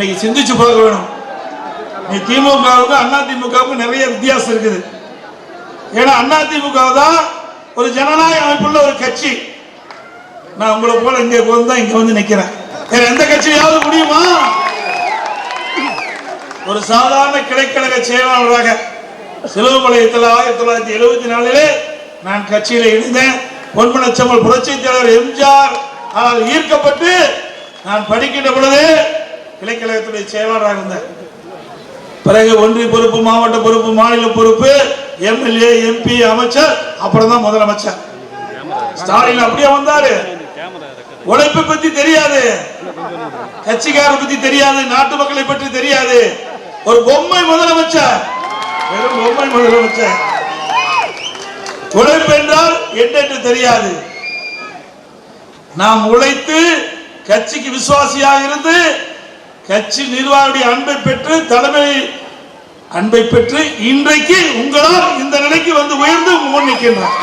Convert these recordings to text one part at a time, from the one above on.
இன்னைக்கு சிந்திச்சு பார்க்க வேணும் நீ திமுகவுக்கு அண்ணா திமுகவுக்கும் நிறைய வித்தியாசம் இருக்குது. ஏன்னா அண்ணா திமுக தான் ஒரு ஜனநாயக அமைப்புள்ள ஒரு கட்சி. நான் உங்களை போல இங்க வந்து இங்க வந்து நிக்கிறேன். வேற எந்த கட்சியாவது முடியுமா? ஒரு சாதாரண கிளைக்கழக செயலாளராக சிலுவமலையத்தில் ஆயிரத்தி தொள்ளாயிரத்தி எழுபத்தி நாலிலே நான் கட்சியில் இணைந்தேன். பொன்மனச்சம்மல் புரட்சி தலைவர் எம்ஜிஆர் ஆனால் ஈர்க்கப்பட்டு நான் படிக்கின்ற பொழுது கிளைக்கழகத்துடைய செயலாளராக இருந்தார். பிறகு ஒன்றிய பொறுப்பு மாவட்ட பொறுப்பு மாநில பொறுப்பு எம்எல்ஏ எம்பி அமைச்சர் அப்புறம் தான் முதலமைச்சர். ஸ்டாலின் அப்படியே வந்தாரு. உழைப்பை பத்தி தெரியாது. கட்சிக்கார பத்தி தெரியாது. நாட்டு மக்களை பற்றி தெரியாது. ஒரு பொம்மை முதலமைச்சர். வெறும் பொம்மை முதலமைச்சர். உழைப்பு என்றால் என்னென்று தெரியாது. நாம் உழைத்து கட்சிக்கு விசுவாசியாக இருந்து கட்சி நிர்வாகியுடைய அன்பை பெற்று தலைமை அன்பை பெற்று இன்றைக்கு உங்களால் இந்த நிலைக்கு வந்து உயர்ந்து முன் நிற்கின்றார்.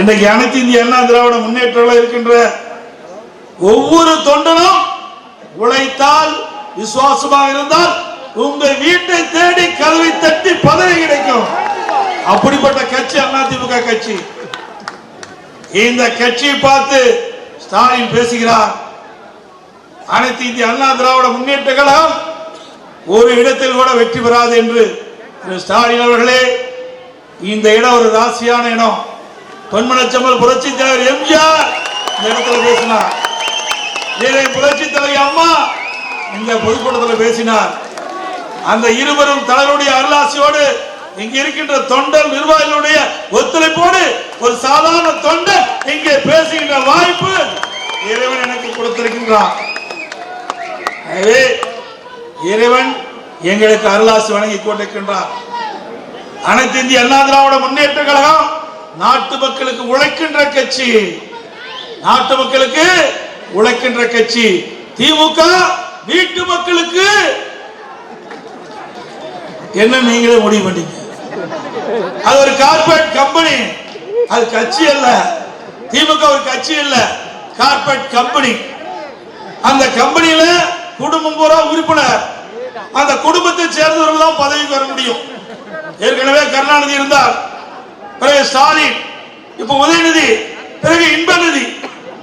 இன்றைக்கு அனைத்து இந்திய அண்ணா திராவிட முன்னேற்றம் இருக்கின்ற ஒவ்வொரு தொண்டனும் உழைத்தால் விசுவாசமாக இருந்தால் உங்க வீட்டை தேடி கதவை தட்டி பதவி கிடைக்கும். அப்படிப்பட்ட கட்சி அதிமுக கட்சி. இந்த கட்சியை பார்த்து ஸ்டாலின் பேசுகிறார். அனைத்து இந்திய அண்ணா திராவிட முன்னேற்ற கழகம் ஒரு இடத்தில் கூட வெற்றி பெறாது என்று திரு ஸ்டாலின் அவர்களே இந்த இடம் ஒரு ராசியான இடம். பொன்மனச்சம்மல் புரட்சி தலைவர் எம்ஜிஆர் இந்த இடத்துல பேசினார். இதை புரட்சி தலைவர் அம்மா இந்த பொதுக்கூட்டத்தில் பேசினார். அந்த இருவரும் தலைவருடைய அருளாசியோடு இங்க இருக்கின்ற தொண்டர் நிர்வாகிகளுடைய ஒத்துழைப்போடு ஒரு சாதாரண தொண்டர் இங்கே பேசுகின்ற வாய்ப்பு இறைவன் எனக்கு கொடுத்திருக்கின்றான். எனவே இறைவன் எங்களுக்கு அருளாசி வழங்கி கொண்டிருக்கின்றார். அனைத்து இந்திய அண்ணா திராவிட முன்னேற்ற கழகம் நாட்டு மக்களுக்கு உழைக்கின்ற கட்சி. நாட்டு மக்களுக்கு உழைக்கின்ற கட்சி. திமுக வீட்டு மக்களுக்கு. என்ன நீங்களே முடிவு பண்ணீங்க? அது ஒரு கார்பரேட் கம்பெனி அது கட்சி அல்ல. திமுக ஒரு கட்சி இல்ல. கார்பரேட் கம்பெனி அந்த கம்பெனியில குடும்பம் பூரா உறுப்பினர். அந்த குடும்பத்தை சேர்ந்தவர்கள் தான் பதவிக்கு வர முடியும். ஏற்கனவே கருணாநிதி இருந்தார். பிறகு ஸ்டாலின் இப்ப உதயநிதி பிறகு இன்பநிதி.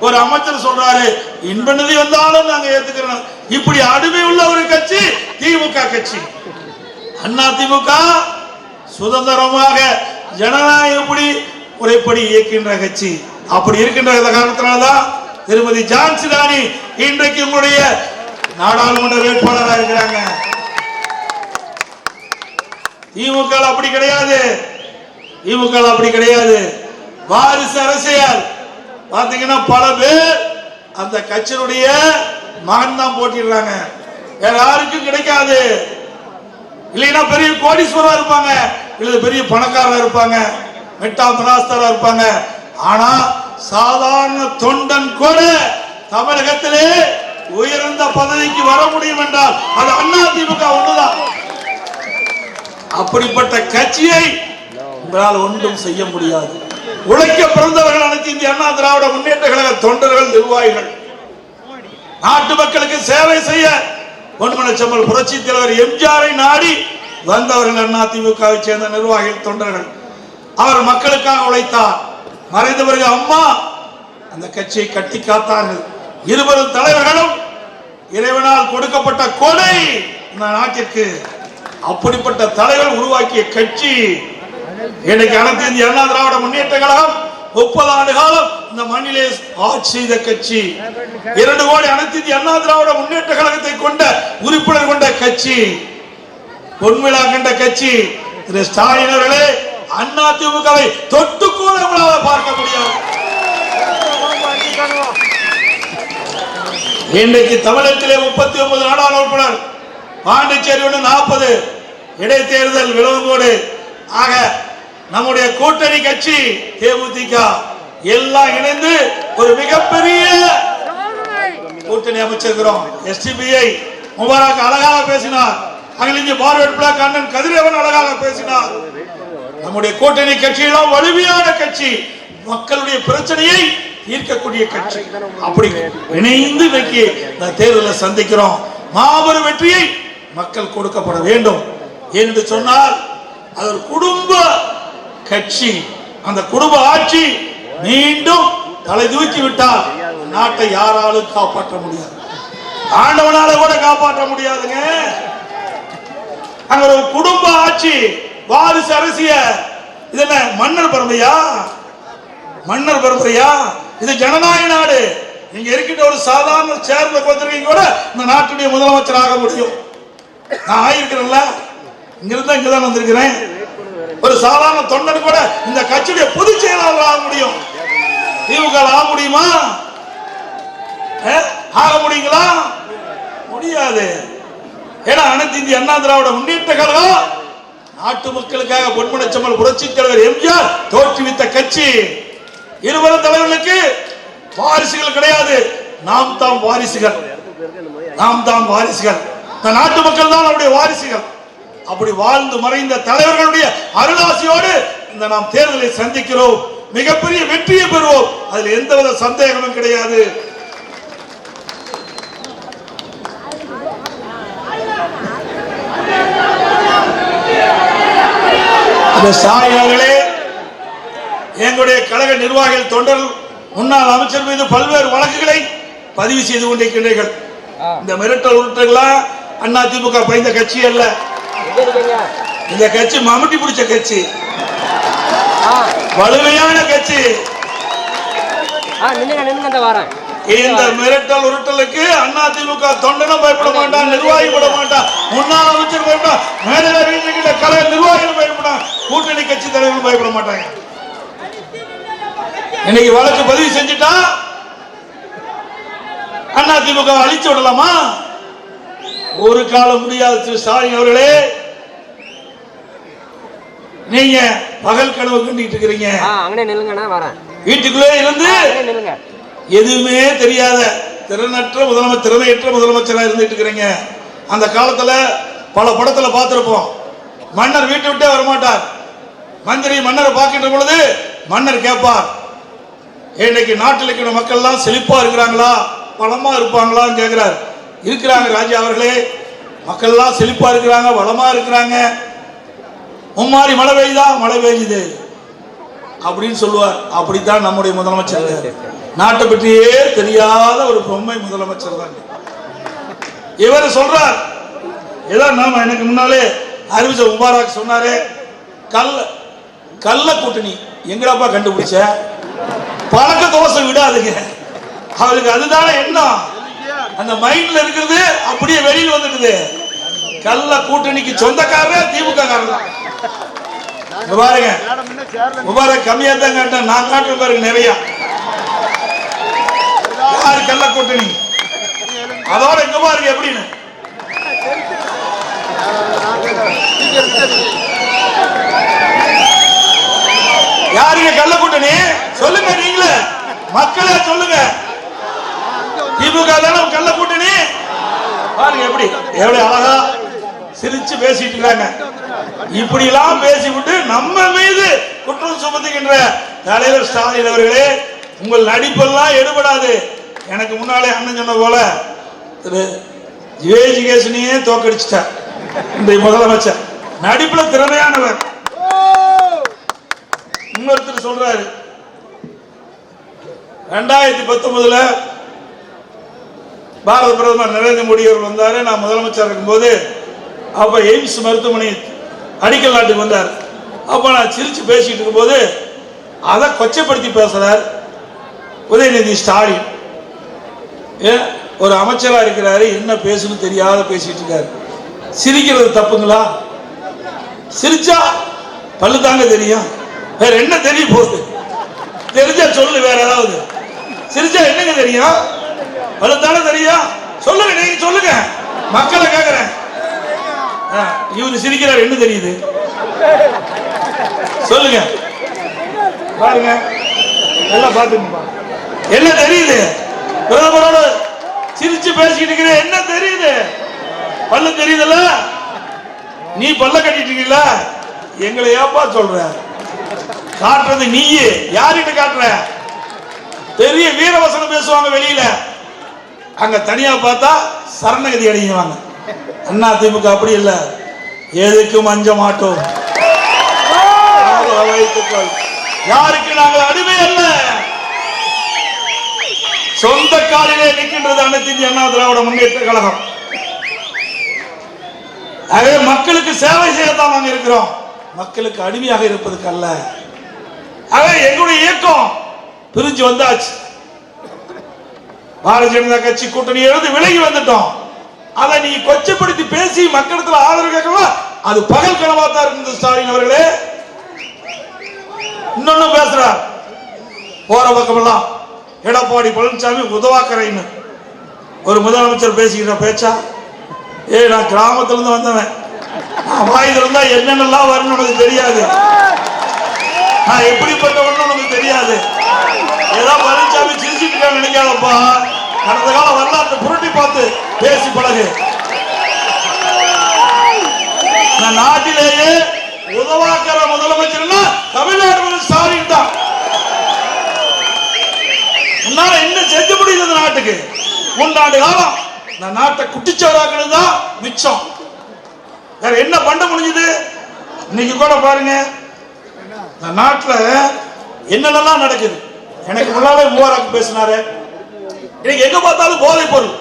ஒரு அமைச்சர் சொல்றாரு இன்பநிதி வந்தாலும் நாங்க ஏத்துக்கிறோம். இப்படி அடிமை உள்ள ஒரு கட்சி திமுக கட்சி. அண்ணா திமுக சுதந்திரமாக ஜனநாயகப்படி முறைப்படி இயக்கின்ற கட்சி? அப்படி இருக்கின்ற காரணத்தினால்தான் திருமதி ஜான்சி ராணி இன்றைக்கு உங்களுடைய நாடாளுமன்ற வேட்பாளராக இருக்கிறாங்க. திமுக அப்படி கிடையாது. திமுக அப்படி கிடையாது. வாரிசு அரசியல். பாத்தீங்கன்னா பல பேர் அந்த கட்சியினுடைய மகன் தான் போட்டிடுறாங்க வேற யாருக்கும் கிடைக்காது. இல்லைன்னா பெரிய கோடீஸ்வரா இருப்பாங்க. இல்ல பெரிய பணக்காரரா இருப்பாங்க. மெட்டா மனாஸ்தரா இருப்பாங்க. ஆனா சாதாரண தொண்டன் கூட தமிழகத்திலே உயர்ந்த பதவிக்கு வர முடியும் என்றால் அது அண்ணா திமுக ஒண்ணுதான் அப்படிப்பட்ட கட்சியை உங்களால் ஒன்றும் செய்ய முடியாது. உழைக்க பிறந்தவர்கள் அனைத்து இந்திய அண்ணா திராவிட முன்னேற்ற கழக தொண்டர்கள் நிர்வாகிகள். நாட்டு மக்களுக்கு சேவை செய்ய பொன்மனச்சம்மல் புரட்சி தலைவர் எம்ஜிஆரை நாடி வந்தவர்கள் அண்ணா திமுகவை சேர்ந்த நிர்வாகிகள் தொண்டர்கள். அவர் மக்களுக்காக உழைத்தார். மறைந்த பிறகு அம்மா அந்த கட்சியை கட்டி காத்தார்கள். இருவரும் தலைவர்களும் இறைவனால் கொடுக்கப்பட்ட கொடை இந்த நாட்டிற்கு அப்படிப்பட்ட தலைவர் உருவாக்கிய கட்சி. இன்னைக்கு அனைத்து இந்திய அண்ணா திராவிட முன்னேற்ற கழகம் முப்பது ஆண்டு காலம் இந்த மண்ணிலே ஆட்சி செய்த கட்சி. இரண்டு கோடி அனைத்து இந்திய அண்ணா திராவிட முன்னேற்ற கழகத்தை கொண்ட உறுப்பினர் கொண்ட கட்சி. பொன்விழா கண்ட கட்சி. திரு ஸ்டாலின் அவர்களே அண்ணா திமுகவை தொட்டு உங்களால் பார்க்க முடியாது இன்றைக்கு தமிழகத்திலே முப்பத்தி ஒன்பது நாடாளு உறுப்பினர் பாண்டிச்சேரி ஒன்று நாற்பது இடைத்தேர்தல் விளவுகோடு ஆக நம்முடைய கூட்டணி கட்சி தேமுதிக எல்லாம் இணைந்து ஒரு மிகப்பெரிய கூட்டணி அமைச்சிருக்கிறோம். எஸ்டிபிஐ முபாராக் அழகாக பேசினார். அகில இந்திய பார்வர்ட் பிளாக் அண்ணன் கதிரவன் அழகாக பேசினார். நம்முடைய கூட்டணி கட்சியெல்லாம் வலிமையான கட்சி. மக்களுடைய பிரச்சனையை ஈர்க்கக்கூடிய கட்சி. அப்படி இணைந்து இன்னைக்கு இந்த தேர்தலை சந்திக்கிறோம். மாபெரும் வெற்றியை மக்கள் கொடுக்கப்பட வேண்டும். என்று சொன்னால் அது ஒரு குடும்ப கட்சி. அந்த குடும்ப ஆட்சி மீண்டும் தலை தூக்கி விட்டால் நாட்டை யாராலும் காப்பாற்ற முடியாது. ஆண்டவனால கூட காப்பாற்ற முடியாதுங்க. அங்க ஒரு குடும்ப ஆட்சி வாரிசு அரசிய இதுல மன்னர் பரம்பரையா? மன்னர் பரம்பரையா? இது ஜனநாயக நாடு. நீங்க இருக்கின்ற ஒரு சாதாரண சேர்ந்த கொஞ்சம் கூட இந்த நாட்டுடைய முதலமைச்சர் ஆக முடியும். நான் ஆயிருக்கிறேன்ல. இங்கிருந்தா இங்கதான் வந்திருக்கிறேன். ஒரு சாதாரண தொண்டன் கூட இந்த கட்சியுடைய பொதுச் செயலாளர் ஆக முடியும். திமுக ஆக முடியுமா? ஆக முடியுங்களா? முடியாது. ஏன்னா அனைத்து இந்திய அண்ணா திராவிட முன்னேற்ற கழகம் நாட்டு மக்களுக்காக பொன்மனச்சம்மல் புரட்சி தலைவர் எம்ஜிஆர் தோற்றுவித்த கட்சி. இருவரும் தலைவர்களுக்கு வாரிசுகள் கிடையாது. நாம் தாம் வாரிசுகள். நாம் தாம் வாரிசுகள். இந்த நாட்டு மக்கள் தான் அவருடைய வாரிசுகள். அப்படி வாழ்ந்து மறைந்த தலைவர்களுடைய அருளாசியோடு இந்த நாம் தேர்தலை சந்திக்கிறோம். மிகப்பெரிய வெற்றியை பெறுவோம். அதில் எந்தவித சந்தேகமும் கிடையாது. இந்த எங்களுடைய கழக நிர்வாகிகள் தொண்டர்கள் முன்னாள் அமைச்சர் மீது பல்வேறு வழக்குகளை பதிவு செய்து கொண்டிருக்கிறீர்கள் இந்த மிரட்டல் உருட்டுகளா? அண்ணா திமுக பயந்த கட்சி அல்ல. இந்த கட்சி மம்முட்டி பிடிச்ச கட்சி. வலிமையான கட்சி. இந்த மிரட்டல் உருட்டலுக்கு அண்ணா திமுக தொண்டனும் பயப்பட மாட்டான் நிர்வாகி பட மாட்டான் முன்னாள் அமைச்சர் பயப்படான் வீட்டுக்கிட்ட கலை நிர்வாகிகள் பயப்படான் கூட்டணி கட்சி தலைவர்கள் பயப்பட மாட்டாங்க. இன்னைக்கு வழக்கு பதிவு செஞ்சுட்டா? அண்ணா திமுக அழிச்சு விடலாமா? ஒரு காலம் முடியாது திரு ஸ்டாலின் அவர்களே. நீங்க பகல் கனவு கண்டிட்டு இருக்கிறீங்க. வீட்டுக்குள்ளே இருந்து எதுவுமே தெரியாத திறனற்ற முதலமைச்சர் திறமையற்ற முதலமைச்சரா இருந்துட்டு இருக்கிறீங்க. அந்த காலத்துல பல படத்துல பார்த்திருப்போம். மன்னர் வீட்டை விட்டே வரமாட்டார். மந்திரி மன்னரை பார்க்கின்ற பொழுது மன்னர் கேட்பார். இன்னைக்கு நாட்டில் இருக்கிற மக்கள் எல்லாம் செழிப்பா இருக்கிறாங்களா? வளமா இருப்பாங்களான்னு கேட்கிறார் இருக்கிறாங்க ராஜா அவர்களே. மக்கள் எல்லாம் செழிப்பா இருக்கிறாங்க வளமா இருக்கிறாங்க. மும்மாறி மழை பெய்யுதா? மழை பெய்யுது. அப்படின்னு சொல்லுவார். அப்படித்தான் நம்முடைய முதலமைச்சர். நாட்டை பற்றியே தெரியாத ஒரு பொம்மை முதலமைச்சர் தான். இவர் சொல்றார். ஏதோ நாம எனக்கு முன்னாலே அறிவிச்ச முபாராக் சொன்னாரே. கல்ல கள்ள கூட்டணி. எங்கடாப்பா கண்டுபிடிச்ச? பழக்க தோசை விடாதுங்க. அவளுக்கு அதுதானே எண்ணம். அந்த மைண்ட்ல இருக்கிறது அப்படியே வெளியில் வந்துடுது. கள்ள கூட்டணிக்கு சொந்தக்காரே திமுக காரர் தான். பாருங்க. முபாரக் கம்மியா தான் காட்டேன் நான் காட்டுறேன் பாருங்க நிறைய. யாரு கள்ள கூட்டணி? அதோட இங்க பாருங்க எப்படின்னு. யாருங்க கள்ள கூட்டணி? சொல்லுங்க நீங்களே. மக்களே சொல்லுங்க. திமுக தானே கள்ள கூட்டணி? பாருங்க எப்படி. எவ்வளவு அழகா சிரிச்சு பேசிட்டு இருக்காங்க. இப்படி எல்லாம் பேசிவிட்டு நம்ம மீது குற்றம் சுமத்துகின்ற தலைவர் ஸ்டாலின் அவர்களே உங்கள் நடிப்பெல்லாம் எடுபடாது. எனக்கு முன்னாலே அண்ணன் சொன்ன போல திரு ஜிவேஜிகேசனையே தோக்கடிச்சிட்டார். இன்றைய முதலமைச்சர். நடிப்புல திறமையானவர். இன்னொருத்தர் சொல்றாரு. ரெண்டாயிரத்தி பத்தொன்பதுல பாரத பிரதமர் நரேந்திர மோடி அவர்கள் வந்தார். நான் முதலமைச்சர் இருக்கும்போது அப்ப எய்ம்ஸ் மருத்துவமனை அடிக்கல் நாட்டுக்கு வந்தார். அப்ப நான் சிரிச்சு பேசிட்டு இருக்கும்போது அதை கொச்சைப்படுத்தி பேசுறார் உதயநிதி ஸ்டாலின். ஏன் ஒரு அமைச்சராக இருக்கிறாரு. என்ன பேசணும் தெரியாத பேசிட்டு இருக்காரு. சிரிக்கிறது தப்புங்களா? சிரிச்சா பல்லு தாங்க தெரியும். வேற என்ன தெரிய போகுது? தெரிஞ்சா சொல்லு வேற ஏதாவது. சிரிச்சா என்னங்க தெரியும்? பல்லு தெரியும்? சொல்லுங்க நீங்க சொல்லுங்க. மக்களை கேக்குறேன். ஆ, இவரு சிரிக்கிறார் என்ன தெரியுது? சொல்லுங்க. பாருங்க. எல்லாம் பாத்துங்க என்ன தெரியுது? பிரதமரோட சிரிச்சு பேசிக்கிட்டு இருக்கிற என்ன தெரியுது? பல்லு தெரியுதுல்ல? நீ பல்ல கட்டிட்டு இருக்கீங்களா எங்களை ஏப்பா சொல்ற? காட்டுறது நீயே. யார்கிட்ட காட்டுற? பெரிய வீரவசனம் பேசுவாங்க வெளியில. அங்க தனியா பார்த்தா சரணகதி அடைஞ்சுவாங்க அண்ணா திமுக அப்படி இல்ல. எதுக்கும் அஞ்ச மாட்டோம். யாருக்கு நாங்கள் அடிமை அல்ல. சொந்த காலிலே நிற்கின்றது அனைத்து இந்திய அண்ணா திராவிட முன்னேற்ற கழகம். ஆகவே மக்களுக்கு சேவை செய்யத்தான் நாங்க இருக்கிறோம். மக்களுக்கு அடிமையாக இருப்பதுக்கு அல்ல. ஆக எங்களுடைய இயக்கம் பிரிஞ்சு வந்தாச்சு. பாரதிய ஜனதா கட்சி கூட்டணி இருந்து விலகி வந்துட்டோம். அதை நீ கொச்சப்படுத்தி பேசி மக்களிடத்தில் ஆதரவு கேட்கலாம் அது பகல் கனவா தான் இருந்தது ஸ்டாலின் அவர்களே. இன்னொன்னு பேசுறார். போற பக்கமெல்லாம் எடப்பாடி பழனிசாமி உதவாக்கரைன்னு. ஒரு முதலமைச்சர் பேசிக்கிற பேச்சா? ஏய் நான் கிராமத்துல இருந்து வந்தவன். நான் இருந்தா என்னென்னலாம் வரும்னு உனக்கு தெரியாது. நான் எப்படிப்பட்டவன்னு உனக்கு தெரியாது. ஏதோ பழனிசாமி சிரிச்சுட்டு நினைக்காதப்பா. கடந்த காலம் வரலாற்று புரட்டி பார்த்து பேசி பழகு. நான் நாட்டிலேயே உதவாக்கிற முதலமைச்சர்னா தமிழ்நாடு ஸ்டாலின் தான். உன்னால என்ன செஞ்ச முடியுது இந்த நாட்டுக்கு? மூன்றாண்டு காலம். இந்த நாட்டை குட்டிச்சவராக்கிறது தான் மிச்சம். வேற என்ன பண்ண முடிஞ்சது? இன்னைக்கு கூட பாருங்க. இந்த நாட்டில் என்னென்னலாம் நடக்குது? எனக்கு முன்னாலே மூவாராக்கு பேசினாரு. இன்னைக்கு எங்க பார்த்தாலும் போதை பொருள்.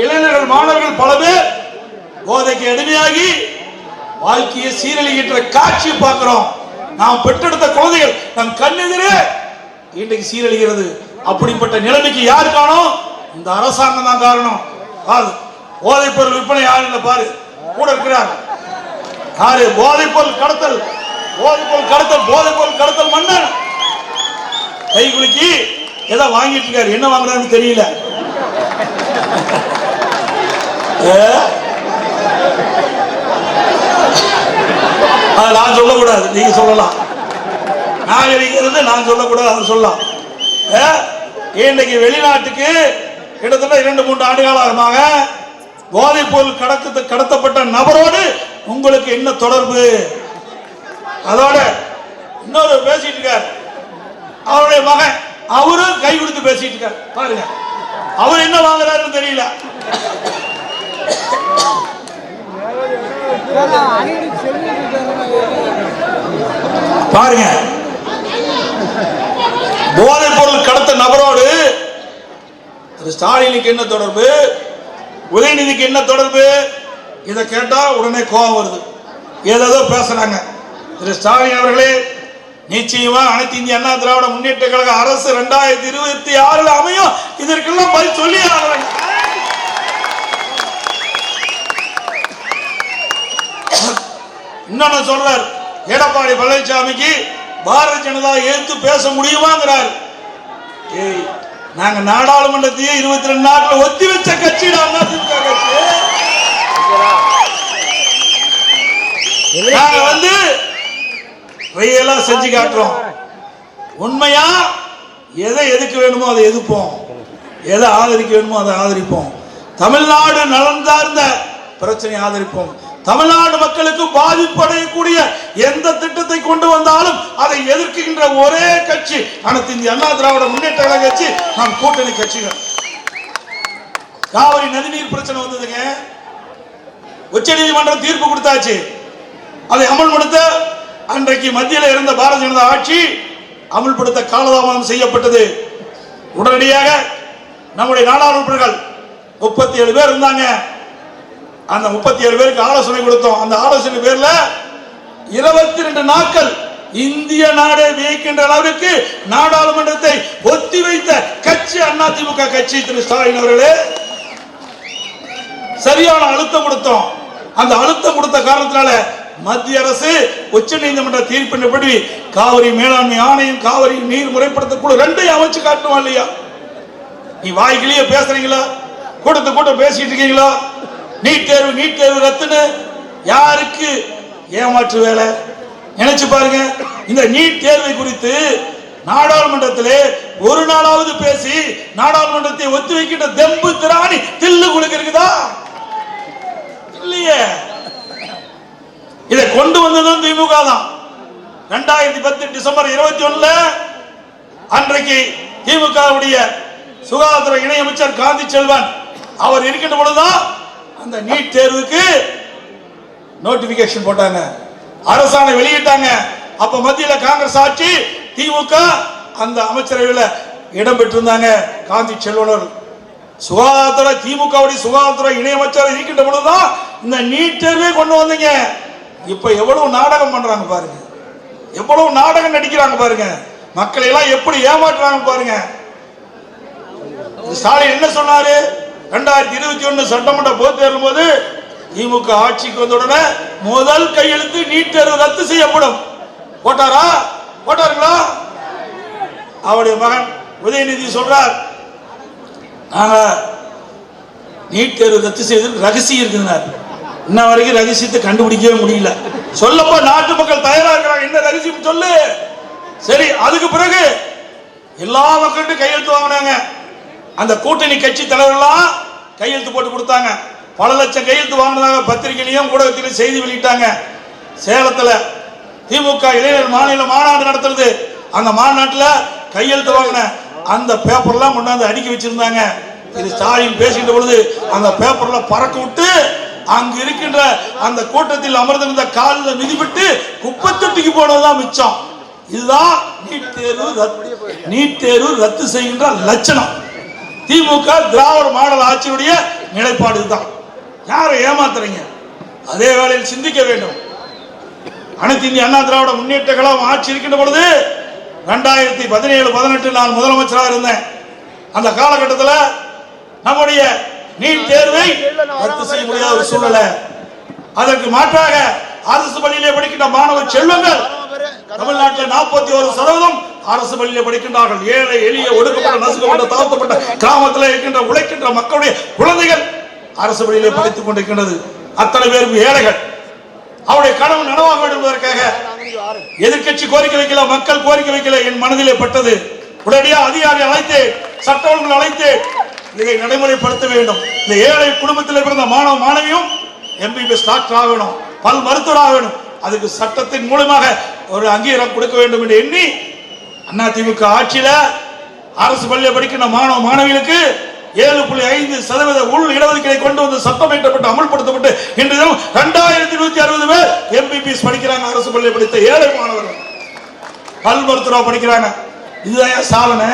இளைஞர்கள் மாணவர்கள் பல பேர் போதைக்கு அடிமையாகி வாழ்க்கையை சீரழிகின்ற காட்சி பார்க்கிறோம். நாம் பெற்றெடுத்த குழந்தைகள் நம் கண்ணெதிரே இன்றைக்கு சீரழிகிறது. அப்படிப்பட்ட நிலைமைக்கு யார் காணும் இந்த அரசாங்கம் தான் காரணம். பாரு போதைப் பொருள் விற்பனை யாரு இல்ல பாரு. கூட இருக்கிறார் யாரு? போதைப் பொருள் கடத்தல். போதைப் பொருள் கடத்தல் போதைப் பொருள் கடத்தல் மன்னன் கை குலுக்கி ஏதோ வாங்கிட்டு இருக்காரு என்ன வாங்குறாருன்னு தெரியல. ஏ? அதை நான் சொல்லக்கூடாது. நீங்க சொல்லலாம். நாகரிகிறது நான் சொல்லக்கூடாது அதை சொல்லலாம். ஏ? இன்னைக்கு வெளிநாட்டுக்கு கிட்டத்தட்ட இரண்டு மூன்று ஆண்டு காலமாக போதைப் பொருள் கடத்த கடத்தப்பட்ட நபரோடு உங்களுக்கு என்ன தொடர்பு? அதோட இன்னொரு பேசிட்டு இருக்கார். அவருடைய மகன் அவரும் கை கொடுத்து பேசிட்டு இருக்கார். பாருங்க. அவர் என்ன வாங்குறாருன்னு தெரியல. பாருங்க. போதைப் பொருள் கடத்த நபரோடு திரு ஸ்டாலினுக்கு என்ன தொடர்பு? உதயநிதிக்கு என்ன தொடர்பு? இதை கேட்டா உடனே கோபம் வருது. ஏதேதோ பேசுறாங்க. திரு ஸ்டாலின் அவர்களே நிச்சயமா அனைத்து இந்திய அண்ணா திராவிட முன்னேற்ற கழக அரசு ரெண்டாயிரத்தி இருபத்தி ஆறுல அமையும். இதற்கெல்லாம் பதில் சொல்லி இன்னொன்னு சொல்றார் எடப்பாடி பழனிசாமிக்கு பாரதிய ஜனதா எதிர்த்து பேச முடியுமாங்கிறார். ஏய் நாங்க நாடாளுமன்றத்தையே இருபத்தி ரெண்டு நாட்கள் ஒத்தி வச்ச கட்சிடா அதிமுக கட்சி. நாங்க வந்து ரியலா செஞ்சு காட்டுறோம். உண்மையா? எதை எதுக்கு வேணுமோ அதை எதிர்ப்போம். எதை ஆதரிக்க வேணுமோ அதை ஆதரிப்போம். தமிழ்நாடு நலன் சார்ந்த பிரச்சனையை ஆதரிப்போம். தமிழ்நாடு மக்களுக்கு பாதிப்படையக்கூடிய எந்த திட்டத்தை கொண்டு வந்தாலும் அதை எதிர்க்கின்ற ஒரே கட்சி அனைத்து இந்திய அண்ணா திராவிட முன்னேற்ற கழக கட்சி நாம் கூட்டணி கட்சிகள். காவிரி நதிநீர் பிரச்சனை வந்ததுங்க. உச்ச நீதிமன்றம் தீர்ப்பு கொடுத்தாச்சு. அதை அமல்படுத்த அன்றைக்கு மத்தியில் இருந்த பாரதிய ஜனதா ஆட்சி அமல்படுத்த காலதாமதம் செய்யப்பட்டது. உடனடியாக நம்முடைய நாடாளுமன்றங்கள் முப்பத்தி ஏழு பேர் இருந்தாங்க. அந்த முப்பத்தி ஏழு பேருக்கு ஆலோசனை கொடுத்தோம். அந்த ஆலோசனை பேர்ல இருபத்தி ரெண்டு நாட்கள் இந்திய நாடே வியக்கின்ற அளவிற்கு நாடாளுமன்றத்தை ஒத்தி வைத்த கட்சி அதிமுக கட்சி திரு ஸ்டாலின் அவர்களே சரியான அழுத்தம் கொடுத்தோம். அந்த அழுத்தம் கொடுத்த காரணத்தினால மத்திய அரசு உச்ச நீதிமன்ற தீர்ப்பின்படி காவிரி மேலாண்மை ஆணையம் காவிரி நீர் முறைப்படுத்த குழு ரெண்டையும் அமைச்சு காட்டுவோம் இல்லையா? நீ வாய்க்கிலேயே பேசுறீங்களா? கூட்டத்து கூட்டம் பேசிட்டு இருக்கீங்களா? நீட் தேர்வு நீட் தேர்வு ரத்துன்னு யாருக்கு ஏமாற்று வேலை? நினைச்சு பாருங்க. இந்த நீட் தேர்வை குறித்து நாடாளுமன்றத்திலே ஒரு நாளாவது பேசி நாடாளுமன்றத்தை ஒத்திவைக்கின்ற தெம்பு திராணி தில்லு குலுக்கு இருக்குதா இல்லையே இதை கொண்டு வந்ததும் திமுக தான் ரெண்டாயிரத்தி பத்து டிசம்பர் இருபத்தி ஒண்ணுல அன்றைக்கு திமுகவுடைய சுகாதாரத்துறை இணையமைச்சர் காந்தி செல்வன் அவர் இருக்கின்ற பொழுதுதான் அந்த நீட் தேர்வுக்கு நோட்டிபிகேஷன் போட்டாங்க. அரசாணை வெளியிட்டாங்க. அப்ப மத்தியில காங்கிரஸ் ஆட்சி திமுக அந்த அமைச்சரவையில் இடம் பெற்றிருந்தாங்க. காந்தி செல்வனர் சுகாதாரத்துறை திமுகவுடைய சுகாதாரத்துறை இணையமைச்சர் இருக்கின்ற பொழுதுதான் இந்த நீட் தேர்வே கொண்டு வந்தீங்க. இப்ப எவ்வளவு நாடகம் பண்றாங்க பாருங்க. எவ்வளவு நாடகம் நடிக்கிறாங்க பாருங்க. மக்களை எல்லாம் எப்படி ஏமாற்றுறாங்க பாருங்க. ஸ்டாலின் என்ன சொன்னாரு? ரெண்டாயிரத்தி இருபத்தி ஒன்று சட்டமன்ற பொதுத் தேர்தல் போது திமுக ஆட்சிக்கு வந்த உடனே முதல் கையெழுத்து நீட் தேர்வு ரத்து செய்யப்படும். போட்டாரா? போட்டாருங்களா? அவருடைய மகன் உதயநிதி சொல்றார் நாங்க நீட் தேர்வு ரத்து செய்தது ரகசியம் இருக்கிறார் இன்ன வரைக்கும் ரகசியத்தை கண்டுபிடிக்கவே முடியல. சொல்லப்போ நாட்டு மக்கள் தயாரா இருக்கிறாங்க. என்ன ரகசியம் சொல்லு. சரி அதுக்கு பிறகு எல்லா மக்கள்கிட்ட கையெழுத்து வாங்கினாங்க. அந்த கூட்டணி கட்சி தலைவர்கள்லாம் கையெழுத்து போட்டு கொடுத்தாங்க. பல லட்சம் கையெழுத்து வாங்கினதாக பத்திரிகையிலையும் ஊடகத்திலையும் செய்தி வெளியிட்டாங்க. சேலத்தில் திமுக இளைஞர் மாநில மாநாடு நடத்துறது. அந்த மாநாட்டில் கையெழுத்து வாங்கின அந்த பேப்பர்லாம் கொண்டாந்து அடுக்கி வச்சிருந்தாங்க. இது ஸ்டாலின் பேசிக்கிட்ட பொழுது அந்த பேப்பர்ல பறக்க விட்டு அங்கு இருக்கின்ற அந்த கூட்டத்தில் அமர்ந்திருந்த காலில் மிதிவிட்டு குப்பை தொட்டிக்கு போனதுதான் மிச்சம். இதுதான் நீட் தேர்வு ரத்து. நீட் தேர்வு ரத்து செய்கின்ற லட்சணம். திமுக திராவிட மாடல் ஆட்சியுடைய நிலைப்பாடு இதுதான். யாரை ஏமாத்துறீங்க? அதே வேளையில் சிந்திக்க வேண்டும். அனைத்து இந்திய அண்ணா திராவிட முன்னேற்ற கழகம் ஆட்சி இருக்கின்ற பொழுது ரெண்டாயிரத்தி பதினேழு பதினெட்டு நான் முதலமைச்சராக இருந்தேன். அந்த காலகட்டத்தில் நம்முடைய நீட் தேர்வை ரத்து செய்ய முடியாத ஒரு சூழ்நிலை. அதற்கு மாற்றாக அரசு பள்ளியிலே படிக்கின்ற மாணவ செல்வங்கள் தமிழ்நாட்டில் நாற்பத்தி ஒரு சதவீதம் அரசு பள்ளியிலே படிக்கின்றார்கள். ஏழை எளிய ஒடுக்கப்பட்ட நசுக்கப்பட்ட தாழ்த்தப்பட்ட கிராமத்தில் இருக்கின்ற உழைக்கின்ற மக்களுடைய குழந்தைகள் அரசு பள்ளியிலே படித்துக் கொண்டிருக்கின்றது. அத்தனை பேரும் ஏழைகள். அவருடைய கனவு நனவாக வேண்டும் எதிர்கட்சி எதிர்க்கட்சி கோரிக்கை வைக்கல மக்கள் கோரிக்கை வைக்கல என் மனதிலே பட்டது. உடனடியாக அதிகாரி அழைத்து சட்ட ஒழுங்கு அழைத்து இதை நடைமுறைப்படுத்த வேண்டும். இந்த ஏழை குடும்பத்தில் பிறந்த மாணவ மாணவியும் எம்பிபிஎஸ் டாக்டர் ஆகணும். பல் மருத்துவர் ஆகணும். அதுக்கு சட்டத்தின் மூலமாக ஒரு அங்கீகாரம் கொடுக்க வேண்டும் என்று எண்ணி அண்ணா திமுக ஆட்சியில் அரசு பள்ளியில் படிக்கின்ற மாணவ மாணவிகளுக்கு ஏழு புள்ளி ஐந்து சதவீத உள் இடஒதுக்கீடை கொண்டு வந்து சட்டம் இயற்றப்பட்டு அமல்படுத்தப்பட்டு இன்று தினம் ரெண்டாயிரத்தி நூத்தி அறுபது பேர் எம்பிபிஎஸ் படிக்கிறாங்க. அரசு பள்ளியில் படித்த ஏழை மாணவர்கள். பல் மருத்துவரா படிக்கிறாங்க. இதுதான் ஏன் சாதனை?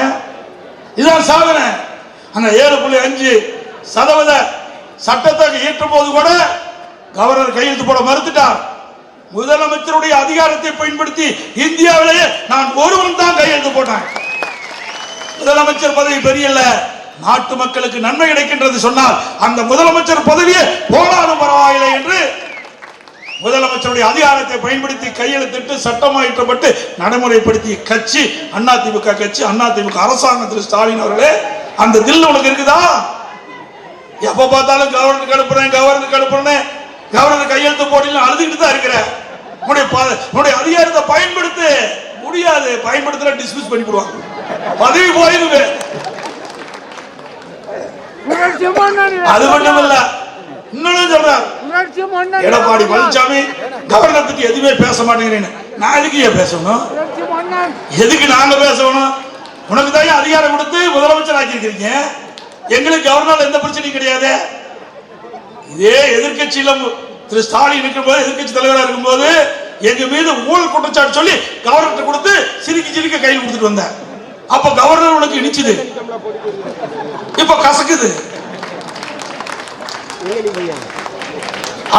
இதுதான் சாதனை. அந்த ஏழு புள்ளி அஞ்சு சதவீத சட்டத்தை இயற்றும் போது கூட கவர்னர் கையெழுத்து போட மறுத்துட்டார். முதலமைச்சருடைய அதிகாரத்தை பயன்படுத்தி இந்தியாவிலேயே நான் ஒருவன் தான் கையெழுத்து போட்டேன். முதலமைச்சர் பதவி பெரிய நாட்டு மக்களுக்கு நன்மை கிடைக்கின்றது சொன்னால் அந்த முதலமைச்சர் பதவியே போனாலும் பரவாயில்லை என்று முதலமைச்சருடைய அதிகாரத்தை பயன்படுத்தி கையெழுத்திட்டு சட்டமாயிற்றப்பட்டு நடைமுறைப்படுத்திய கட்சி அதிமுக கட்சி அதிமுக அரசாங்கத்தில் ஸ்டாலின் அவர்களே அந்த தில் உனக்கு இருக்குதா? எப்ப பார்த்தாலும் கவர்னருக்கு அனுப்புறேன் கவர்னருக்கு அனுப்புறேன் கவர்னர் கையெழுத்து போட்டியில் அழுதுகிட்டு தான் இருக்கிற. உன்னுடைய அதிகாரத்தை பயன்படுத்து. முடியாது. பயன்படுத்தல டிஸ்மிஸ் பண்ணி போடுவாங்க பதவி மன்னன் அது மட்டும் இல்ல இன்னொன்னு சொல்றார். எடப்பாடி பழனிசாமி கவர்னர் பத்தி எதுவுமே பேச மாட்டேங்கிறேன்னு. நான் எதுக்கு ஏன் பேசணும்? எதுக்கு நாங்க பேசணும்? உனக்கு தான் அதிகாரம் கொடுத்து முதலமைச்சர் ஆக்கியிருக்கிறீங்க எங்களுக்கு கவர்னர் எந்த பிரச்சனையும் கிடையாது. இதே எதிர்கட்சியில திரு ஸ்டாலின் இருக்கும்போது எதிர்க்கட்சி தலைவராக இருக்கும்போது எங்க மீது ஊழல் குற்றச்சாட்டு சொல்லி கவர்னர் கொடுத்து சிரிக்க சிரிக்க கையில் கொடுத்துட்டு வந்தேன். அப்ப கவர்னர் உனக்கு இனிச்சுது. இப்ப கசக்குது.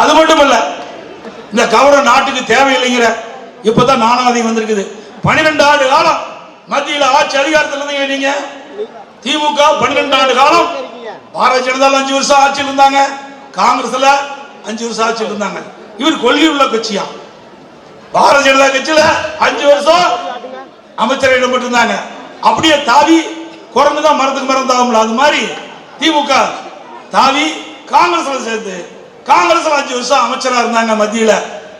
அது மட்டும் இல்ல இந்த கவர்னர் நாட்டுக்கு தேவையில்லைங்கிற இப்பதான் நானாவதி வந்திருக்குது. பன்னிரெண்டு ஆண்டு காலம் மத்தியில் ஆட்சி அதிகாரத்தில் இருந்தீங்க நீங்க? திமுக பன்னிரெண்டு ஆண்டு காலம் பாரதிய ஜனதா அஞ்சு வருஷம் ஆட்சியில் இருந்தாங்க. காங்கிரஸ்ல அஞ்சு வருஷம் ஆட்சியில் இருந்தாங்க. இவர் கொள்கை உள்ள கட்சியா? பாரதிய ஜனதா கட்சியில அஞ்சு வருஷம் அமைச்சர் இடம்பெற்றிருந்தாங்க. அப்படியே தாவி குரங்குதான் மரத்துக்கு மரம் தாகும்ல அது மாதிரி திமுக தாவி காங்கிரஸ்ல சேர்ந்து காங்கிரஸ்ல அஞ்சு வருஷம் அமைச்சரா இருந்தாங்க மத்தியில.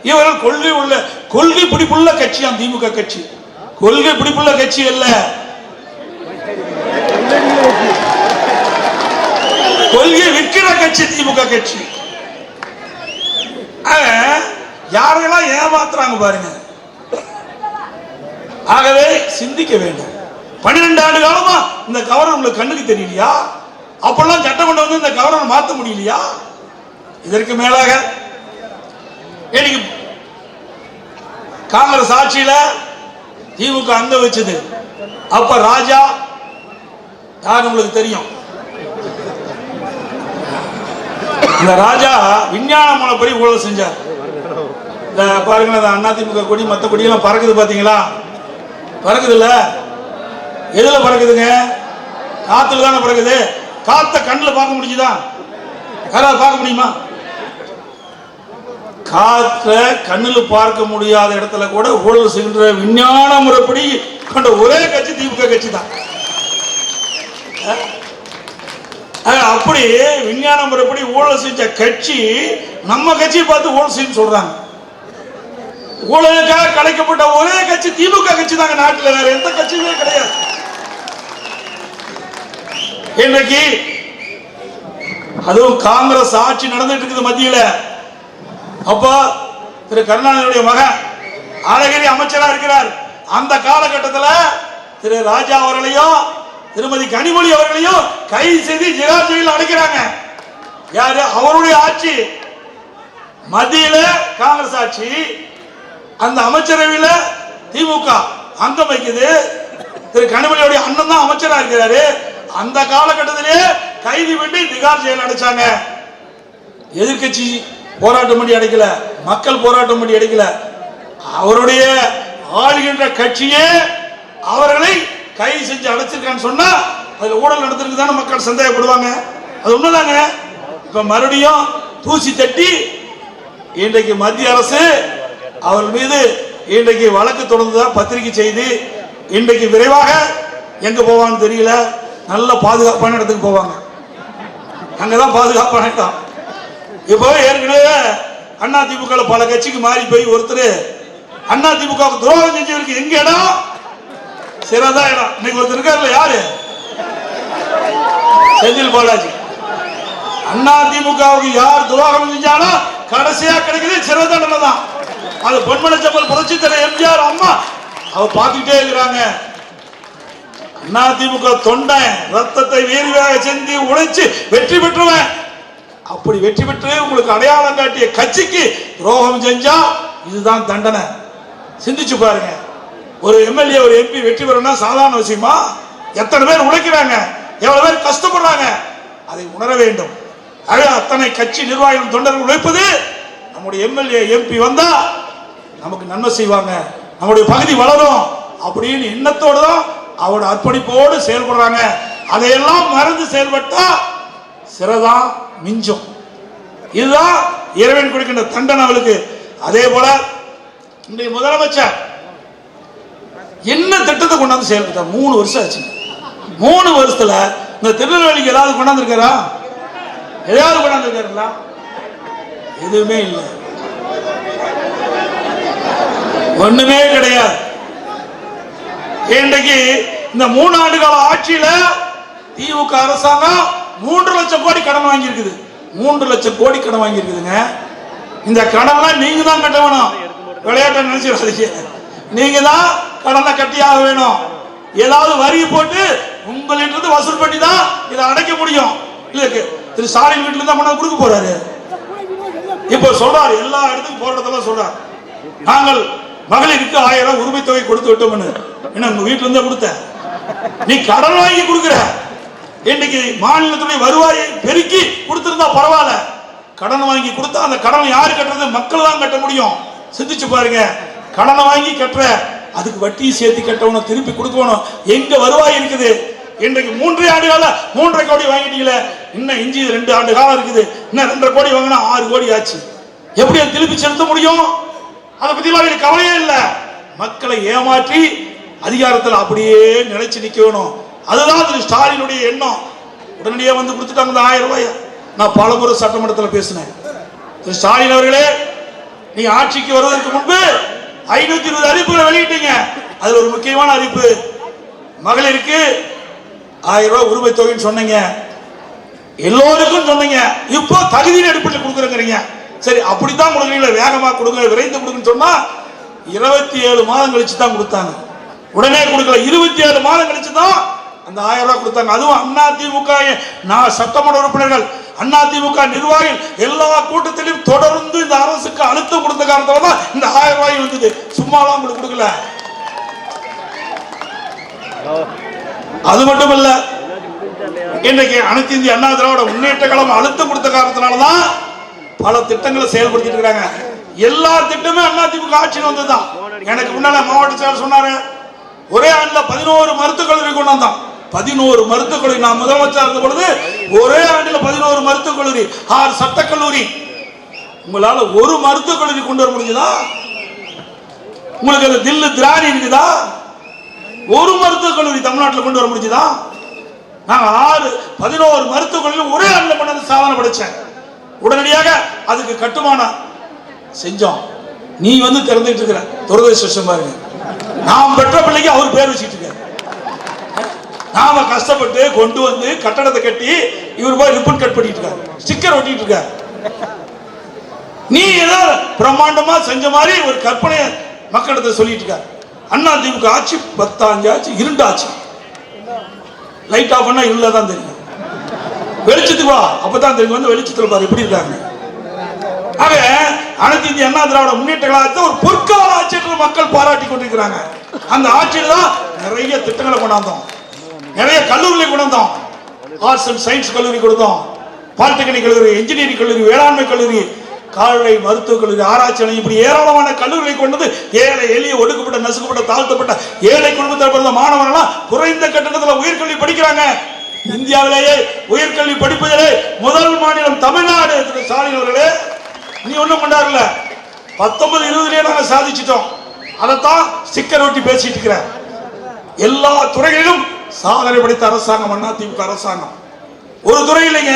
இவர்கள் கொள்கை உள்ள கொள்கை பிடிப்புள்ள கட்சியாம் திமுக கட்சி. கொள்கை பிடிப்புள்ள கட்சி அல்ல. கொள்கை விற்கிற கட்சி திமுக கட்சி. யாரெல்லாம் யாரையெல்லாம் ஏமாத்துறாங்க பாருங்க. ஆகவே சிந்திக்க வேண்டும். பன்னிரெண்டு ஆண்டு காலமா இந்த கவர்னர் உங்களுக்கு கண்ணுக்கு தெரியலையா? அப்பெல்லாம் சட்டம் கொண்டு வந்து இந்த கவர்னர் மாத்த முடியலையா? இதற்கு மேலாக இன்னைக்கு காங்கிரஸ் ஆட்சியில திமுக அங்க வச்சது. அப்ப ராஜா யார் உங்களுக்கு தெரியும்? இந்த ராஜா விஞ்ஞான முறைப்படி ஊழல் செஞ்சார். இந்த பாருங்க அந்த அதிமுக கொடி மற்ற கொடியெல்லாம் பறக்குது பாத்தீங்களா? பறக்குது இல்ல எதுல பறக்குதுங்க? காத்துல தானே பறக்குது. காத்த கண்ணுல பார்க்க முடிஞ்சுதான் யாராவது பார்க்க முடியுமா? காற்ற கண்ணுல பார்க்க முடியாத இடத்துல கூட ஊழல் செய்கின்ற விஞ்ஞான முறைப்படி கொண்ட ஒரே கட்சி திமுக கட்சி தான் அப்படி விஞ்ஞான முறைப்படி ஊழல் செஞ்ச கட்சி நம்ம கட்சியை பார்த்து ஊழல் செய்யும் சொல்றாங்க. ஊழலுக்காக கலைக்கப்பட்ட ஒரே கட்சி திமுக கட்சி தாங்க நாட்டில் வேற எந்த கட்சியுமே கிடையாது. இன்றைக்கு அதுவும் காங்கிரஸ் ஆட்சி நடந்துட்டு இருக்குது மத்தியில. அப்போ திரு கருணாநிதியுடைய மகன் அழகிரி அமைச்சராக இருக்கிறார். அந்த காலகட்டத்தில் திரு ராஜா அவர்களையும் திருமதி கனிமொழி அவர்களையும் கைது செய்து ஜிகார் ஜெயிலில் அடைக்கிறாங்க. யாரு? அவருடைய ஆட்சி. மத்தியில காங்கிரஸ் ஆட்சி. அந்த அமைச்சரவையில திமுக. அங்கம் வைக்குது. திரு கனிமொழியுடைய அண்ணன் தான் அமைச்சராக இருக்கிறாரு. அந்த காலகட்டத்திலே கைது பண்ணி திகார் ஜெயில் அடைச்சாங்க. எதிர்க்கட்சி போராட்டம் பண்ணி அடைக்கல. மக்கள் போராட்டம் பண்ணி அடைக்கல. அவருடைய ஆளுகின்ற கட்சியே அவர்களை கை செஞ்சு அடைச்சிருக்கான்னு சொன்னா அதுல ஊழல் நடந்திருக்கு தானே மக்கள் சந்தேகப்படுவாங்க. அது உண்மைதாங்க இப்ப மறுபடியும் தூசி தட்டி இன்றைக்கு மத்திய அரசு அவர் மீது இன்றைக்கு வழக்கு தொடர்ந்துதான் பத்திரிகை செய்து இன்றைக்கு விரைவாக எங்க போவான்னு தெரியல. நல்ல பாதுகாப்பான இடத்துக்கு போவாங்க. அங்கதான் பாதுகாப்பான இடம். இப்போ ஏற்கனவே அண்ணா திமுக பல கட்சிக்கு மாறி போய் ஒருத்தர் அண்ணா திமுக துரோகம் செஞ்சவருக்கு எங்க இடம்? சிறதா இடம். இன்னைக்கு ஒருத்தர் இருக்காருல்ல யாரு? செந்தில் பாலாஜி. அண்ணா திமுகவுக்கு யார் துரோகம் செஞ்சாலும் கடைசியா கிடைக்கிறது சிறை தான். அது பொன்மன செப்பல் புரட்சி தர எம்ஜிஆர் அம்மா. அவ பார்த்துக்கிட்டே இருக்கிறாங்க. அண்ணா திமுக தொண்டன் ரத்தத்தை வேர்வையாக செஞ்சு உழைச்சு வெற்றி பெற்றுவேன். அப்படி வெற்றி பெற்று உங்களுக்கு அடையாளம் காட்டிய கட்சிக்கு துரோகம் செஞ்சா இதுதான் தண்டனை. சிந்திச்சு பாருங்க. ஒரு எம்எல்ஏ ஒரு எம்பி வெற்றி பெறணும்னா சாதாரண விஷயமா? எத்தனை பேர் உழைக்கிறாங்க? எவ்வளவு பேர் கஷ்டப்படுறாங்க? அதை உணர வேண்டும். ஆக அத்தனை கட்சி நிர்வாகிகள் தொண்டர்கள் உழைப்பது நம்முடைய எம்எல்ஏ எம்பி வந்தா நமக்கு நன்மை செய்வாங்க. நம்முடைய பகுதி வளரும் அப்படின்னு எண்ணத்தோடு தான் அவரோட அர்ப்பணிப்போடு செயல்படுறாங்க. அதையெல்லாம் மறந்து செயல்பட்டா சிறதான். மிஞ்சும். இதுதான் இறைவன் கொடுக்கின்ற தண்டனை அவளுக்கு. அதே போல இன்றைய முதலமைச்சர் என்ன திட்டத்தை கொண்டாந்து செயல்பட்ட மூணு வருஷம் ஆச்சு. மூணு வருஷத்துல இந்த திருநெல்வேலிக்கு ஏதாவது கொண்டாந்துருக்காரா? கொண்டாந்து கொண்டாந்துருக்காருங்களா? எதுவுமே இல்லை. ஒண்ணுமே கிடையாது. இன்றைக்கு இந்த மூணு ஆண்டு கால ஆட்சியில திமுக அரசாங்கம் மூன்று லட்சம் கோடி கடன் வாங்கியிருக்குது. மூன்று லட்சம் கோடி கடன் வாங்கியிருக்குதுங்க. இந்த கடன்லாம் நீங்க தான் கட்ட வேணும் விளையாட்டை நினைச்சிடாதீங்க நீங்க தான் கடனை கட்டியாக வேணும். ஏதாவது வரி போட்டு உங்களிலிருந்து வசூல் பண்ணி தான் இதை அடைக்க முடியும். இல்ல திரு ஸ்டாலின் வீட்டுல தான் கொண்டாந்து கொடுக்க போறாரு. இப்போ சொல்றாரு எல்லா இடத்துக்கும் போற இடத்துல சொல்றாரு. நாங்கள் மகளிருக்கு ஆயிரம் உரிமை தொகை கொடுத்து விட்டோம்னு. என்ன உங்க வீட்டுல இருந்தா கொடுத்த நீ கடன் வாங்கி கொடுக்குற. இன்னைக்கு மாநிலத்துடைய வருவாயை பெருக்கி கொடுத்திருந்தா பரவாயில்ல. கடன் வாங்கி கொடுத்தா அந்த கடனை யாரு கட்டுறது? மக்கள் தான் கட்ட முடியும். சிந்திச்சு பாருங்க. கடனை வாங்கி கட்டுற அதுக்கு வட்டியும் சேர்த்து கட்டணும் திருப்பி கொடுக்கணும். எங்க வருவாய் இருக்குது? இன்றைக்கு மூன்றரை ஆண்டு கால மூன்றரை கோடி வாங்கிட்டீங்களே. இன்னும் இஞ்சி ரெண்டு ஆண்டு காலம் இருக்குது. இன்னும் ரெண்டரை கோடி வாங்கினா ஆறு கோடி ஆச்சு. எப்படி அதை திருப்பி செலுத்த முடியும்? அதை பத்திலாம் எனக்கு கவலையே இல்லை. மக்களை ஏமாற்றி அதிகாரத்தில் அப்படியே நினைச்சு நிற்கணும் வேணும் அதுதான் திரு ஸ்டாலினுடைய எண்ணம். உடனடியே வந்து கொடுத்துட்டாங்க அந்த ஆயிரம் ரூபாய். நான் பலமுறை சட்டமன்றத்தில் பேசினேன். திரு ஸ்டாலின் அவர்களே நீங்க ஆட்சிக்கு வருவதற்கு முன்பு ஐநூத்தி இருபது அறிவிப்புகளை வெளியிட்டீங்க. அதுல ஒரு முக்கியமான அறிவிப்பு. மகளிருக்கு ஆயிரம் ரூபாய் உரிமை தொகைன்னு சொன்னீங்க. எல்லோருக்கும் சொன்னீங்க. இப்போ தகுதி அடிப்படையில் கொடுக்குறேங்கிறீங்க. சரி அப்படித்தான் கொடுக்குறீங்களா வேகமாக கொடுங்க விரைந்து கொடுங்கன்னு சொன்னா இருபத்தி ஏழு மாதம் கழிச்சு தான் கொடுத்தாங்க. உடனே கொடுக்கல. இருபத்தி ஏழு மாதம் கழிச்சு தான் அந்த ஆயிரம் ரூபாய் கொடுத்தாங்க. அதுவும் அண்ணா திமுக நான் சட்டமன்ற உறுப்பினர்கள் அண்ணா திமுக நிர்வாகிகள் எல்லா கூட்டத்திலும் தொடர்ந்து இந்த அரசுக்கு அழுத்தம் கொடுத்த காரணத்தால தான் இந்த ஆயிரம் ரூபாய் வந்தது சும்மாலாம் உங்களுக்கு கொடுக்கல. அது மட்டும் இல்ல இன்னைக்கு அனைத்து இந்திய அண்ணா திராவிட முன்னேற்ற கழகம் அழுத்தம் கொடுத்த காரணத்தினால தான் பல திட்டங்களை செயல்படுத்திட்டு இருக்காங்க எல்லா திட்டமே அண்ணா திமுக ஆட்சியில் வந்ததுதான். எனக்கு முன்னால மாவட்ட செயலர் சொன்னாரு ஒரே ஆண்டுல பதினோரு மருத்துவக் கல்லூரி கொண்டு வந்தோம் பதினோரு மருத்துவக் கல்லூரி நான் முதலமைச்சர் இருந்த பொழுது ஒரே ஆண்டில் பதினோரு மருத்துவக் கல்லூரி ஆறு சட்டக் கல்லூரி உங்களால ஒரு மருத்துவக் கல்லூரி கொண்டு வர முடிஞ்சதா? உங்களுக்கு அது தில்லு திராணி இருக்குதா? ஒரு மருத்துவக் கல்லூரி தமிழ்நாட்டில் கொண்டு வர முடிஞ்சதா? நான் ஆறு பதினோரு மருத்துவக் கல்லூரி ஒரே ஆண்டில் கொண்டு வந்து சாதனை படைச்சேன். உடனடியாக அதுக்கு கட்டுமானம் செஞ்சோம். நீ வந்து திறந்துட்டு இருக்கிற. துரதிருஷ்டம் பாருங்க. நான் பெற்ற பிள்ளைக்கு அவர் பேர் வச்சுட்டு இருக்காரு. நாம கஷ்டப்பட்டு கொண்டு வந்து கட்டடத்தை கட்டி இவர் போய் ரிப்பன் கட் பண்ணிட்டு இருக்காரு. ஸ்டிக்கர் ஒட்டிட்டு இருக்காரு. நீ ஏதோ பிரம்மாண்டமா செஞ்ச மாதிரி ஒரு கற்பனை மக்களிடத்தை சொல்லிட்டு இருக்காரு. அண்ணா திமுக ஆட்சி பத்தாஞ்சு ஆச்சு இருண்டாச்சு லைட் ஆஃப் பண்ணா இருள தான் தெரியும். வெளிச்சத்துக்கு வா அப்பதான் தெரியும். வந்து வெளிச்சத்துல பாரு எப்படி இருக்காங்க ஆக அனைத்து இந்திய அண்ணா திராவிட முன்னேற்ற கழகத்தை ஒரு பொற்கால ஆட்சி மக்கள் பாராட்டி கொண்டிருக்கிறாங்க. அந்த ஆட்சியில் தான் நிறைய திட்டங்களை கொண்டாந்தோம். நிறைய கல்லூரிகளை கொண்டாந்தோம் ஆர்ட்ஸ் அண்ட் சயின்ஸ் கல்லூரி கொடுத்தோம். பாலிடெக்னிக் கல்லூரி இன்ஜினியரிங் கல்லூரி வேளாண்மை கல்லூரி கால்நடை மருத்துவக் கல்லூரி ஆராய்ச்சி நிலையம் இப்படி ஏராளமான கல்லூரிகளை கொண்டது ஏழை எளிய ஒடுக்கப்பட்ட நசுக்கப்பட்ட தாழ்த்தப்பட்ட ஏழை குடும்பத்தில் பிறந்த மாணவர்கள்லாம் குறைந்த கட்டணத்தில் உயர்கல்வி படிக்கிறாங்க. இந்தியாவிலேயே உயர்கல்வி படிப்பதிலே முதல் மாநிலம் தமிழ்நாடு திரு ஸ்டாலின் அவர்களே. நீ ஒன்றும் கொண்டாடல பத்தொன்பது இருபதுலேயே நாங்கள் சாதிச்சிட்டோம். அதைத்தான் ஸ்டிக்கர் ஒட்டி பேசிட்டு இருக்கிறேன். எல்லா துறைகளிலும் சாதனை படைத்த அரசாங்கம் அண்ணா திமுக அரசாங்கம். ஒரு துறை இல்லைங்க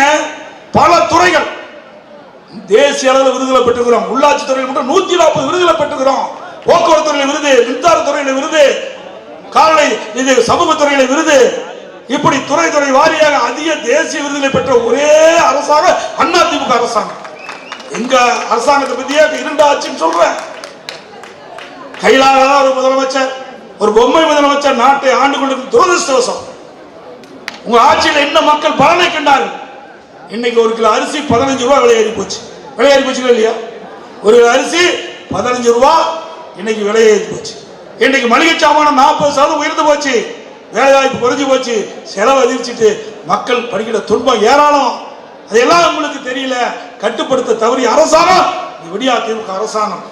பல துறைகள். தேசிய அளவில் விருதுகளை பெற்றுக்கிறோம் உள்ளாட்சி துறையில் மட்டும் நூத்தி நாற்பது விருதுகளை பெற்றுக்கிறோம் போக்குவரத்து துறையில விருது மின்சார துறையில விருது காலை இது சமூக துறையில விருது. இப்படி துறை துறை வாரியாக அதிக தேசிய விருதுகளை பெற்ற ஒரே அரசாங்கம் அண்ணா திமுக அரசாங்கம். எங்க அரசாங்கத்தை பத்தியே இரண்டு ஆட்சின்னு சொல்றேன். கையிலாக ஒரு முதலமைச்சர் ஒரு பொம்மை முதலமைச்சர் நாட்டை ஆண்டு கொண்டிருக்கும் துரதிருஷ்டவசம். உங்க ஆட்சியில் என்ன மக்கள் பலனை கண்டார்கள்? இன்னைக்கு ஒரு கிலோ அரிசி பதினஞ்சு ரூபா விலை போச்சு. விலை ஏறி போச்சு இல்லையா? ஒரு கிலோ அரிசி பதினஞ்சு ரூபா இன்னைக்கு விலையேறி போச்சு. இன்னைக்கு மளிகை சாமான நாற்பது சதவீதம் உயர்ந்து போச்சு. வேலை வாய்ப்பு குறைஞ்சு போச்சு. செலவு அதிர்ச்சிட்டு மக்கள் படிக்கிற துன்பம் ஏராளம். அதெல்லாம் உங்களுக்கு தெரியல. கட்டுப்படுத்த தவறிய அரசாங்கம் இது விடியா திமுக அரசாங்கம்.